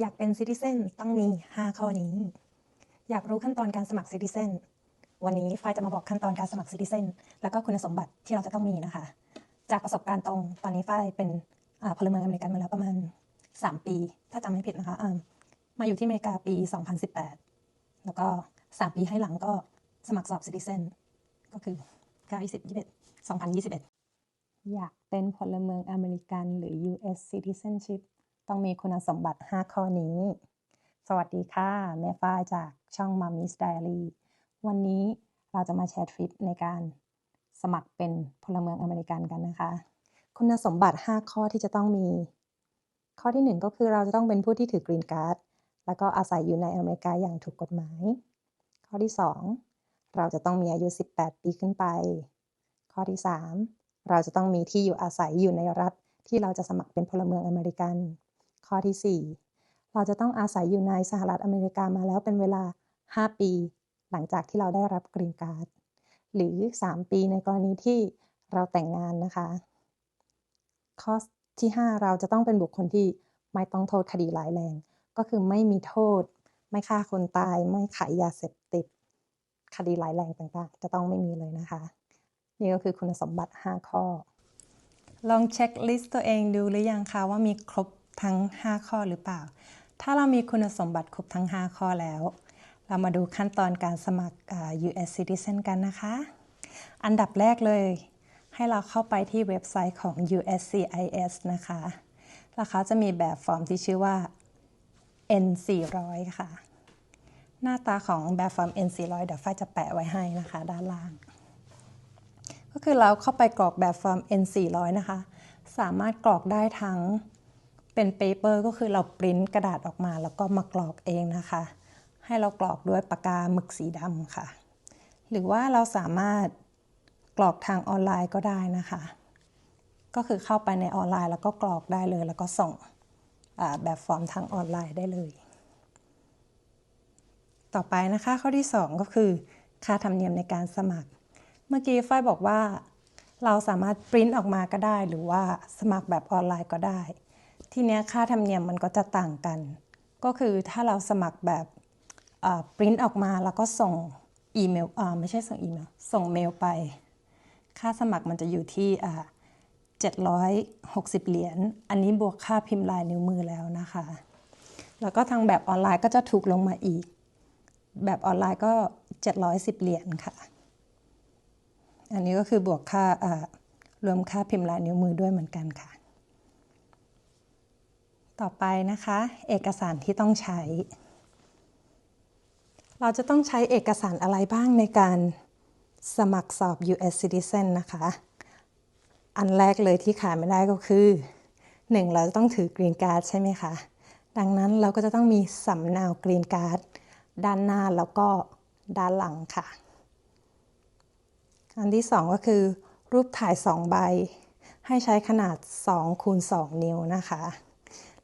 อยากเป็นซิติเซนต้องมี 5 ข้อนี้ อยากรู้ขั้นตอนการสมัครซิติเซนวันนี้ฝ้ายจะมาบอกขั้นตอนการสมัครซิติเซนแล้วก็คุณสมบัติที่เราจะต้องมีนะคะ จากประสบการณ์ตรงตอนนี้ฝ้ายเป็นพลเมืองอเมริกันมาแล้วประมาณ 3 ปี ถ้าจำไม่ผิดนะคะมาอยู่ที่อเมริกาปี 2018 แล้วก็ 3 ปีให้หลังก็สมัครสอบซิติเซนก็คือ9 20 21 2021 อยากเป็นพลเมืองอเมริกันหรือ U.S. citizenship ต้องมีคุณสมบัติ 5 ข้อนี้ สวัสดีค่ะ แม่ฝ้าจากช่อง Mummy's Diary วันนี้เราจะมาแชร์ทริปในการสมัครเป็นพลเมืองอเมริกันกันนะคะ คุณสมบัติ 5 ข้อที่จะต้องมี ข้อที่ 1 ก็คือเราจะต้องเป็นผู้ที่ถือกรีนการ์ดแล้วก็อาศัยอยู่ในอเมริกาอย่างถูกกฎหมาย ข้อที่ 2 เราจะต้องมีอายุ 18 ปีขึ้นไป ข้อที่ 3 เราจะต้องมีที่อยู่อาศัยอยู่ในรัฐที่เราจะสมัครเป็นพลเมืองอเมริกัน ข้อที่ 4 เราจะต้องอาศัยอยู่ในสหรัฐอเมริกามาแล้วเป็นเวลา 5 ปี หลังจากที่เราได้รับกรีนการ์ดหรือ 3 ปีในกรณีที่เราแต่งงานนะคะ ข้อที่ 5 เราจะต้องเป็นบุคคลที่ไม่ต้องโทษคดีร้ายแรง ก็คือไม่มีโทษ ไม่ฆ่าคนตาย ไม่ขายยาเสพติด คดีร้ายแรงต่างๆ จะต้องไม่มีเลยนะคะ นี่ก็คือคุณสมบัติ 5 ข้อ ลองเช็คลิสต์ตัวเองดูหรือยังคะว่ามีครบ ทั้ง 5 ข้อหรือเปล่า ถ้าเรามีคุณสมบัติครบทั้ง 5 ข้อแล้ว เรามาดูขั้นตอนการสมัคร US Citizen กันนะคะ อันดับแรกเลย ให้เราเข้าไปที่เว็บไซต์ของ USCIS นะคะ แล้วเขาจะมีแบบฟอร์มที่ชื่อว่า N400 ค่ะ หน้าตาของแบบฟอร์ม N400 เดี๋ยวฝ้ายจะแปะไว้ให้นะคะ ด้านล่าง ก็คือเราเข้าไปกรอกแบบฟอร์ม N400 นะคะ สามารถกรอกได้ทั้ง เป็นเปเปอร์ก็คือเราปริ้นกระดาษออกมา แล้วก็มากรอกเองนะคะ ให้เรากรอกด้วยปากกาหมึกสีดำค่ะ หรือว่าเราสามารถกรอกทางออนไลน์ก็ได้นะคะ ก็คือเข้าไปในออนไลน์แล้วก็กรอกได้เลย แล้วก็ส่งแบบฟอร์มทางออนไลน์ได้เลย ต่อไปนะคะ ข้อที่ 2 ก็คือค่าธรรมเนียมในการสมัคร เมื่อกี้ฝ้ายบอกว่าเราสามารถปริ้นออกมาก็ได้ หรือว่าสมัครแบบออนไลน์ก็ได้ ทีนี้ค่าธรรมเนียมมันก็จะต่างกัน ก็คือถ้าเราสมัครแบบปริ้นออกมาแล้วก็ส่งอีเมลไม่ใช่ส่งอีเมล ส่งเมลไป ค่าสมัครมันจะอยู่ที่760 เหรียญ อันนี้บวกค่าพิมพ์ลายนิ้วมือแล้วนะคะ แล้วก็ทางแบบออนไลน์ก็จะถูกลงมาอีก แบบออนไลน์ก็ 710 เหรียญค่ะ อันนี้ก็คือบวกค่ารวมค่าพิมพ์ลายนิ้วมือด้วยเหมือนกันค่ะ ต่อไปนะคะ เอกสารที่ต้องใช้ เราจะต้องใช้เอกสารอะไรบ้างในการสมัครสอบ US Citizen นะคะ อันแรกเลยที่ขาดไม่ได้ก็คือ 1. เราจะต้องถือกรีนการ์ดใช่ไหมคะ ดังนั้นเราก็จะต้องมีสำเนากรีนการ์ดด้านหน้าแล้วก็ด้านหลังค่ะ อันที่ 2 ก็คือ รูปถ่าย 2 ใบ ให้ใช้ขนาด2คูณ2นิ้วนะคะ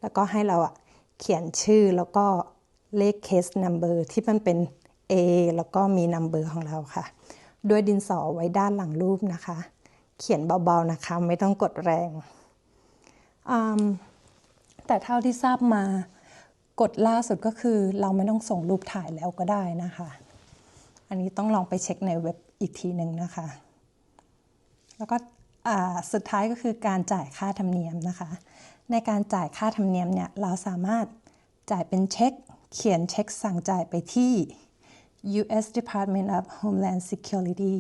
แล้วก็ให้เราอะเขียนชื่อแล้วก็เลข case number ที่มันเป็น A แล้วก็มี number ของเราค่ะ ด้วยดินสอไว้ด้านหลังรูปนะคะ เขียนเบาๆนะคะ ไม่ต้องกดแรง แต่เท่าที่ทราบมากฎล่าสุดก็คือเราไม่ต้องส่งรูปถ่ายแล้วก็ได้นะคะ อันนี้ต้องลองไปเช็คในเว็บอีกทีหนึ่งนะคะ แล้วก็สุดท้ายก็คือการจ่ายค่าธรรมเนียมนะคะ ในการจ่ายค่าธรรมเนียมเนี่ยเราสามารถจ่ายเป็นเช็ค เขียนเช็คสั่งจ่ายไปที่ U.S. Department of Homeland Security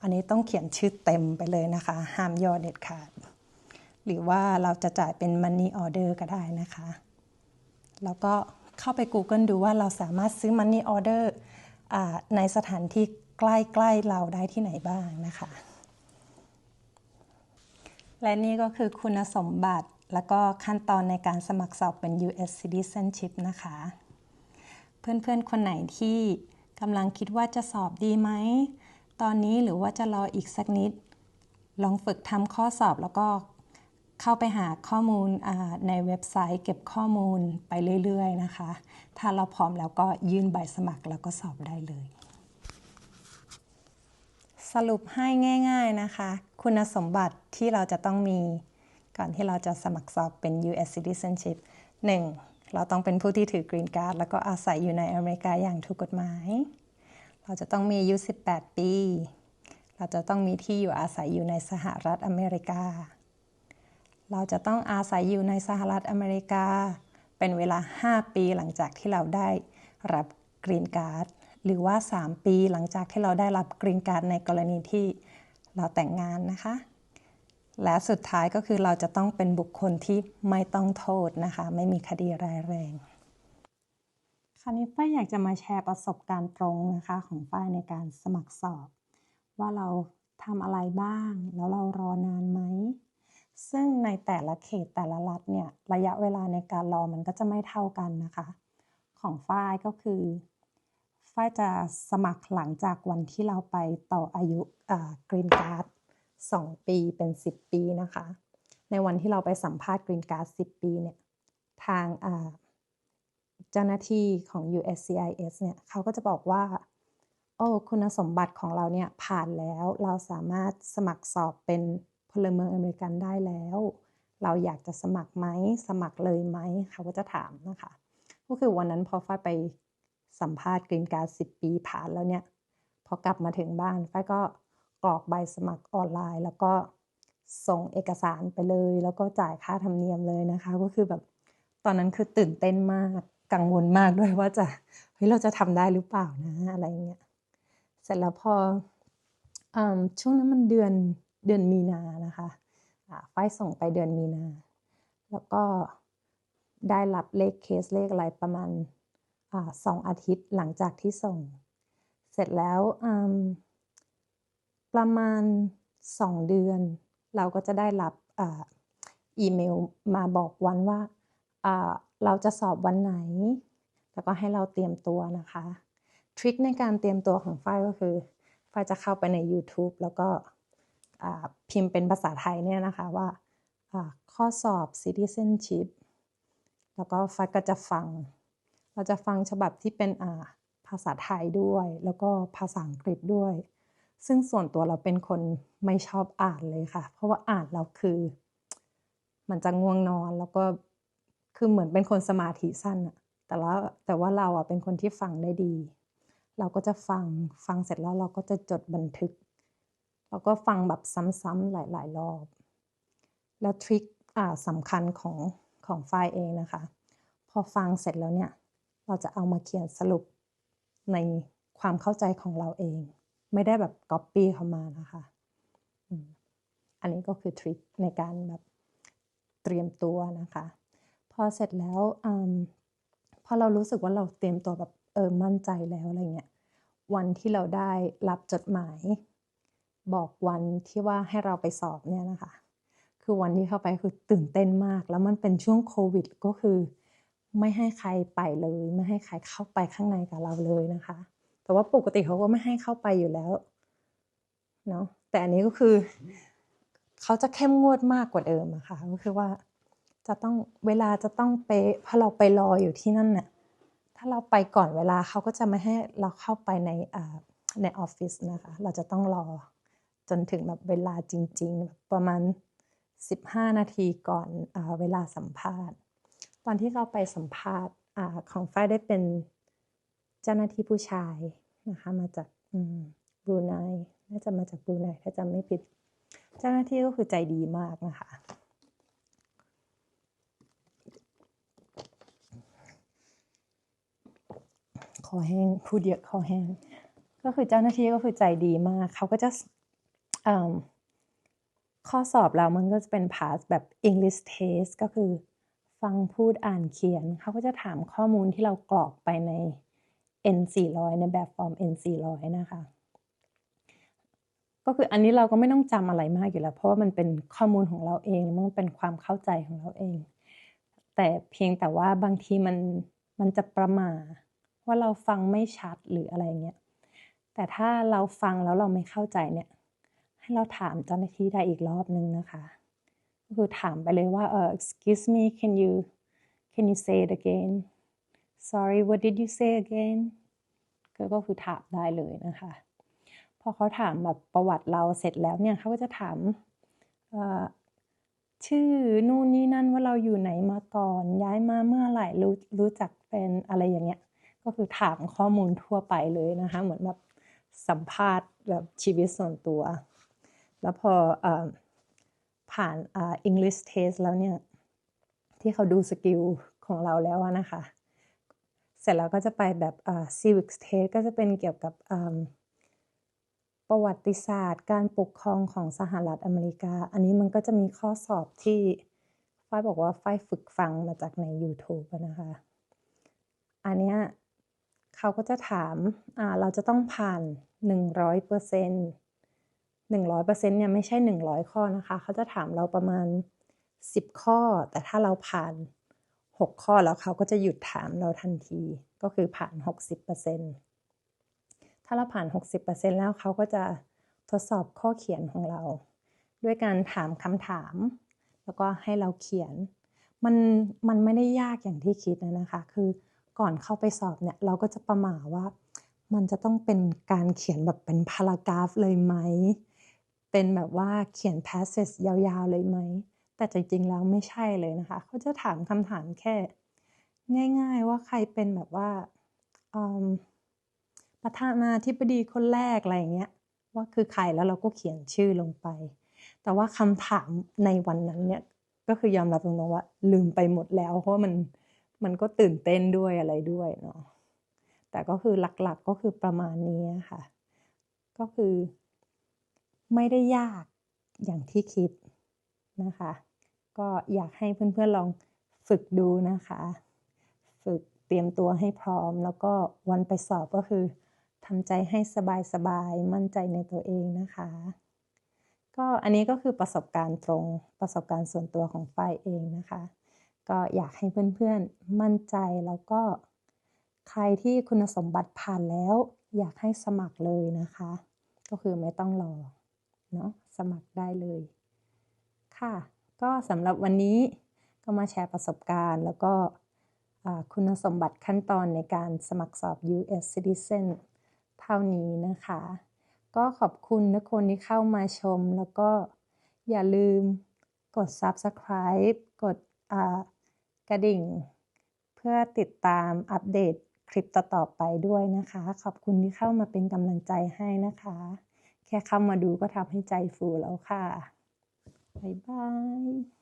อันนี้ต้องเขียนชื่อเต็มไปเลยนะคะ ห้ามย่อเด็ดขาด หรือว่าเราจะจ่ายเป็น Money Order ก็ได้นะคะ แล้วก็เข้าไป Google ดูว่าเราสามารถซื้อ Money Order ในสถานที่ใกล้ ๆ เราได้ที่ไหนบ้างนะคะ และนี่ก็คือคุณสมบัติ แล้วก็ขั้นตอนในการสมัครสอบเป็น U.S. Citizenship นะคะ เพื่อนๆ คนไหนที่กำลังคิดว่าจะสอบดีไหม ตอนนี้หรือว่าจะรออีกสักนิด ลองฝึกทำข้อสอบแล้วก็เข้าไปหาข้อมูลในเว็บไซต์เก็บข้อมูลไปเรื่อยๆนะคะ ถ้าเราพร้อมแล้วก็ยื่นใบสมัครแล้วก็สอบได้เลย สรุปให้ง่าย ๆนะคะ คุณสมบัติที่เราจะต้องมี ก่อนที่เราจะสมัครสอบเป็น U.S. citizenship 1. เราต้องเป็นผู้ที่ถือกรีนการ์ดแล้วก็อาศัยอยู่ในอเมริกาอย่างถูกกฎหมาย เราจะต้องมีอายุ 18 ปี เราจะต้องมีที่อยู่อาศัยอยู่ในสหรัฐอเมริกา เราจะต้องอาศัยอยู่ในสหรัฐอเมริกา เป็นเวลา 5 ปีหลังจากที่เราได้รับกรีนการ์ดหรือว่า 3 ปีหลังจากที่เราได้รับกรีนการ์ดในกรณีที่เราแต่งงานนะคะ และสุดท้ายก็คือเราจะต้องเป็นบุคคลที่ไม่ต้องโทษนะคะ ไม่มีคดีร้ายแรง คราวนี้ฝ้ายอยากจะมาแชร์ประสบการณ์ตรงนะคะของฝ้ายในการสมัครสอบ ว่าเราทำอะไรบ้าง แล้วเรารอนานไหม ซึ่งในแต่ละเขตแต่ละรัฐเนี่ยระยะเวลาในการรอมันก็จะไม่เท่ากันนะคะ ของฝ้ายก็คือฝ้ายจะสมัครหลังจากวันที่เราไปต่ออายุกรีนการ์ด 2 ปีเป็น 10 ปีนะคะ ในวันที่เราไปสัมภาษณ์กรีนการ์ด10 ปีเนี่ยทางเจ้าหน้าที่ของ USCIS เนี่ยเขาก็จะบอกว่าโอ้คุณสมบัติของเราเนี่ยผ่านแล้วเราสามารถสมัครสอบเป็นพลเมืองอเมริกันได้แล้ว เราอยากจะสมัครไหมสมัครเลยไหมเขาก็จะถามนะคะ ก็คือวันนั้นพอฝ้ายไปสัมภาษณ์กรีนการ์ด10 ปีผ่านแล้วเนี่ย พอกลับมาถึงบ้านฝ้ายก็ กรอกใบสมัครออนไลน์ แล้วก็ส่งเอกสารไปเลย แล้วก็จ่ายค่าธรรมเนียมเลยนะคะ ก็คือแบบตอนนั้นคือตื่นเต้นมากกังวลมากด้วยว่าจะเฮ้ยเราจะทำได้หรือเปล่านะอะไรเงี้ยเสร็จแล้วพออช่วงนั้นมันเดือนเดือนมีนานะคะไฟส่งไปเดือนมีนา แล้วก็ได้รับเลขเคสเลขอะไรประมาณอสองอาทิตย์หลังจากที่ส่ง เสร็จแล้ว ประมาณสองเดือน เราก็จะได้รับอีเมลมาบอกวันว่าเราจะสอบวันไหน แล้วก็ให้เราเตรียมตัวนะคะ ทริคในการเตรียมตัวของฝ้ายก็คือฝ้ายจะเข้าไปใน YouTube แล้วก็พิมพ์เป็นภาษาไทยเนี่ยนะคะว่าข้อสอบ citizenship แล้วก็ฝ้ายก็จะฟัง เราจะฟังฉบับที่เป็นภาษาไทยด้วย แล้วก็ภาษาอังกฤษด้วย ซึ่งส่วนตัวเราเป็นคนไม่ชอบอ่านเลยค่ะ เพราะว่าอ่านเราคือ มันจะง่วงนอนแล้วก็คือเหมือนเป็นคนสมาธิสั้นอะแต่ว่าแต่ว่าเราอะเป็นคนที่ฟังได้ดี เราก็จะฟังฟังเสร็จแล้วเราก็จะจดบันทึก เราก็ฟังแบบซ้ำๆหลาย ๆ รอบ แล้วทริคอ่าสำคัญของของไฟล์เองนะคะ พอฟังเสร็จแล้วเนี่ย เราจะเอามาเขียนสรุปในความเข้าใจของเราเอง ไม่ได้แบบก๊อปปี้เข้ามานะคะอันนี้ก็คือทริคในการแบบเตรียมตัวนะคะ พอเสร็จแล้วอพอเรารู้สึกว่าเราเตรียมตัวแบบเออมั่นใจแล้วอะไรเงี้ยวันที่เราได้รับจดหมาย บอกวันที่ว่าให้เราไปสอบเนี่ยนะคะ คือวันที่เข้าไปคือตื่นเต้นมาก แล้วมันเป็นช่วงโควิดก็คือ ไม่ให้ใครไปเลย ไม่ให้ใครเข้าไปข้างในกับเราเลยนะคะ แต่ว่าปกติเขาก็ไม่ให้เข้าไปอยู่แล้วเนาะแต่อันนี้ก็คือเขาจะเข้มงวดมากกว่าเดิมอะค่ะก็คือว่าจะต้องเวลาจะต้องไปพอเราไปรออยู่ที่นั่นเนี่ยถ้าเราไปก่อนเวลาเขาก็จะไม่ให้เราเข้าไปในในออฟฟิศนะคะ เราจะต้องรอจนถึงแบบเวลาจริงๆประมาณ 15 นาทีก่อนอเวลาสัมภาษณ์ ตอนที่เราไปสัมภาษณ์อของฝ้ายได้เป็น เจ้าหน้าที่ผู้ชายนะคะ มาจากบรูไนน่าจะมาจากบรูไนถ้าจำไม่ผิด เจ้าหน้าที่ก็คือใจดีมากนะคะ คอแห้งพูดเยอะคอแห้งก็คือเจ้าหน้าที่ก็คือใจดีมาก เขาก็จะข้อสอบเรามันก็จะเป็นพาสแบบ English test ก็คือฟังพูดอ่านเขียน เขาก็จะถามข้อมูลที่เรากรอกไปใน N400 ในแบบฟอร์ม N400 นะคะ ก็คืออันนี้เราก็ไม่ต้องจำอะไรมากอยู่แล้ว เพราะว่ามันเป็นข้อมูลของเราเอง มันเป็นความเข้าใจของเราเอง แต่เพียงแต่ว่าบางทีมันมันจะประมาว่าเราฟังไม่ชัดหรืออะไรเงี้ย แต่ถ้าเราฟังแล้วเราไม่เข้าใจเนี่ย ให้เราถามเจ้าหน้าที่ได้อีกรอบนึงนะคะก็คือถามไปเลยว่าเออ excuse me can you can you say it again sorry what did you say again ก็คือถามได้เลยนะคะ พอเขาถามแบบประวัติเราเสร็จแล้วเนี่ยเขาก็จะถามชื่อนู่นนี่นั่นว่าเราอยู่ไหนมาก่อน ย้ายมาเมื่อไหร่รู้รู้จักเป็นอะไรอย่างเงี้ย ก็คือถามข้อมูลทั่วไปเลยนะคะ เหมือนแบบสัมภาษณ์แบบชีวิตส่วนตัว แล้วพออผ่านอ่า English test แล้วเนี่ย ที่เขาดูสกิลของเราแล้วนะคะ เสร็จแล้วก็จะไปแบบอ่า civics test ก็จะเป็นเกี่ยวกับประวัติศาสตร์ การปกครองของสหรัฐอเมริกา อันนี้มันก็จะมีข้อสอบที่ฝ้ายบอกว่าฝ้ายฝึกฟังมาจากใน YouTube นะคะ อันเนี้ยเขาก็จะถามอ่าเราจะต้องผ่าน 100เปอร์เซ็นต์100เปอร์เซ็นต์เนี่ยไม่ใช่100ข้อนะคะ เขาจะถามเราประมาณ10ข้อ แต่ถ้าเราผ่าน 6 ข้อแล้วเขาก็จะหยุดถามเราทันที ก็คือผ่าน 60เปอร์เซ็นต์ถ้าเราผ่าน 60%แล้วเขาก็จะทดสอบข้อเขียนของเรา ด้วยการถามคำถาม แล้วก็ให้เราเขียน มันมันไม่ได้ยากอย่างที่คิดนะนะคะ คือก่อนเข้าไปสอบเนี่ยเราก็จะประหม่าว่า มันจะต้องเป็นการเขียนแบบเป็นพารากราฟเลยไหม เป็นแบบว่าเขียน passage ยาวๆเลยไหม แต่จริงๆแล้วไม่ใช่เลยนะคะ เขาจะถามคำถามแค่ ง่าย ๆ ว่าใครเป็นแบบว่าประธานาธิบดีคนแรกอะไรเงี้ยว่าคือใครแล้วเราก็เขียนชื่อลงไป แต่ว่าคำถามในวันนั้นเนี่ยก็คือยอมรับตรงๆว่า ลืมไปหมดแล้ว เพราะมันมันก็ตื่นเต้นด้วยอะไรด้วยเนาะแต่ก็คือหลักๆก็คือประมาณนี้ค่ะ ก็คือไม่ได้ยากอย่างที่คิดนะคะ ก็อยากให้เพื่อนๆลองฝึกดูนะคะ ฝึกเตรียมตัวให้พร้อม แล้วก็วันไปสอบก็คือทำใจให้สบายๆมั่นใจในตัวเองนะคะ ก็อันนี้ก็คือประสบการณ์ตรงประสบการณ์ส่วนตัวของฝ้ายเองนะคะ ก็อยากให้เพื่อนๆมั่นใจแล้วก็ ใครที่คุณสมบัติผ่านแล้ว อยากให้สมัครเลยนะคะ ก็คือไม่ต้องรอเนาะสมัครได้เลยค่ะ ก็สำหรับวันนี้ก็มาแชร์ประสบการณ์ แล้วก็คุณสมบัติขั้นตอนในการสมัครสอบ US Citizen เท่านี้นะคะ ก็ขอบคุณทุกคนที่เข้ามาชม แล้วก็อย่าลืมกด subscribe กดกระดิ่ง เพื่อติดตามอัปเดตคลิปต่อๆไปด้วยนะคะ ขอบคุณที่เข้ามาเป็นกำลังใจให้นะคะ แค่เข้ามาดูก็ทำให้ใจฟูแล้วค่ะ บ๊ายบาย